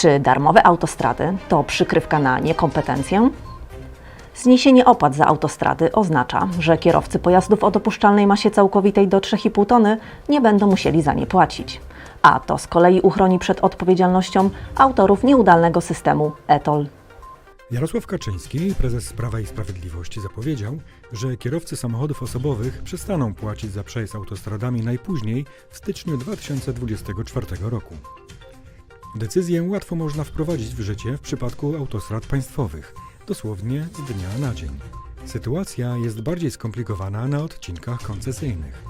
Czy darmowe autostrady to przykrywka na niekompetencję? Zniesienie opłat za autostrady oznacza, że kierowcy pojazdów o dopuszczalnej masie całkowitej do 3,5 tony nie będą musieli za nie płacić. A to z kolei uchroni przed odpowiedzialnością autorów nieudolnego systemu ETOL. Jarosław Kaczyński, prezes Prawa i Sprawiedliwości, zapowiedział, że kierowcy samochodów osobowych przestaną płacić za przejazd autostradami najpóźniej w styczniu 2024 roku. Decyzję łatwo można wprowadzić w życie w przypadku autostrad państwowych, dosłownie z dnia na dzień. Sytuacja jest bardziej skomplikowana na odcinkach koncesyjnych.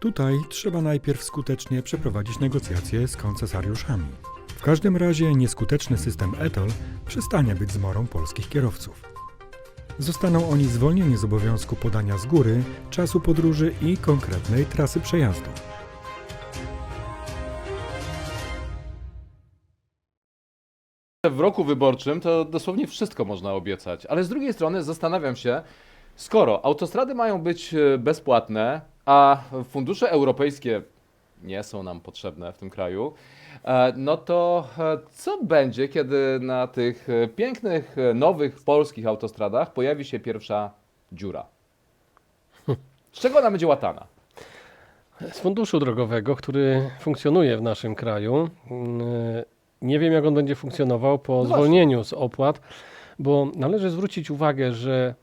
Tutaj trzeba najpierw skutecznie przeprowadzić negocjacje z koncesariuszami. W każdym razie nieskuteczny system ETOL przestanie być zmorą polskich kierowców. Zostaną oni zwolnieni z obowiązku podania z góry czasu podróży i konkretnej trasy przejazdu. W roku wyborczym to dosłownie wszystko można obiecać, ale z drugiej strony zastanawiam się, skoro autostrady mają być e, bezpłatne, a fundusze europejskie nie są nam potrzebne w tym kraju, e, no to e, co będzie, kiedy na tych pięknych, nowych polskich autostradach pojawi się pierwsza dziura? Z czego ona będzie łatana? Z funduszu drogowego, który funkcjonuje w naszym kraju. Nie wiem, jak on będzie funkcjonował po właśnie. zwolnieniu z opłat, bo należy zwrócić uwagę, że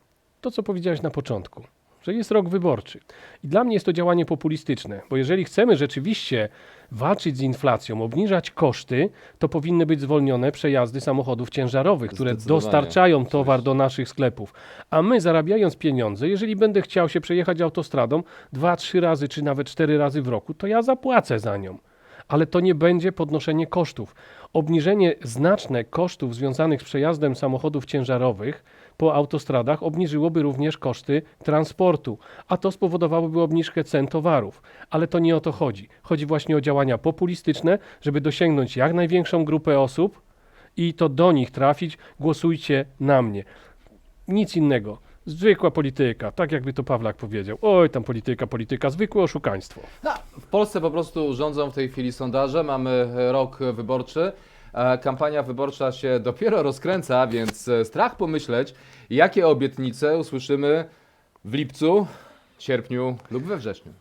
to, co powiedziałeś na początku, że jest rok wyborczy. I dla mnie jest to działanie populistyczne, bo jeżeli chcemy rzeczywiście walczyć z inflacją, obniżać koszty, to powinny być zwolnione przejazdy samochodów ciężarowych, które dostarczają towar do naszych sklepów. A my zarabiając pieniądze, jeżeli będę chciał się przejechać autostradą dwa, trzy razy, czy nawet cztery razy w roku, to ja zapłacę za nią. Ale to nie będzie podnoszenie kosztów. Obniżenie znaczne kosztów związanych z przejazdem samochodów ciężarowych po autostradach obniżyłoby również koszty transportu, a to spowodowałoby obniżkę cen towarów. Ale to nie o to chodzi. Chodzi właśnie o działania populistyczne, żeby dosięgnąć jak największą grupę osób i to do nich trafić. Głosujcie na mnie. Nic innego. Zwykła polityka, tak jakby to Pawlak powiedział. Oj, tam polityka, polityka, zwykłe oszukaństwo. No, w Polsce po prostu rządzą w tej chwili sondaże, mamy rok wyborczy. e, Kampania wyborcza się dopiero rozkręca, więc e, strach pomyśleć, jakie obietnice usłyszymy w lipcu, sierpniu lub we wrześniu.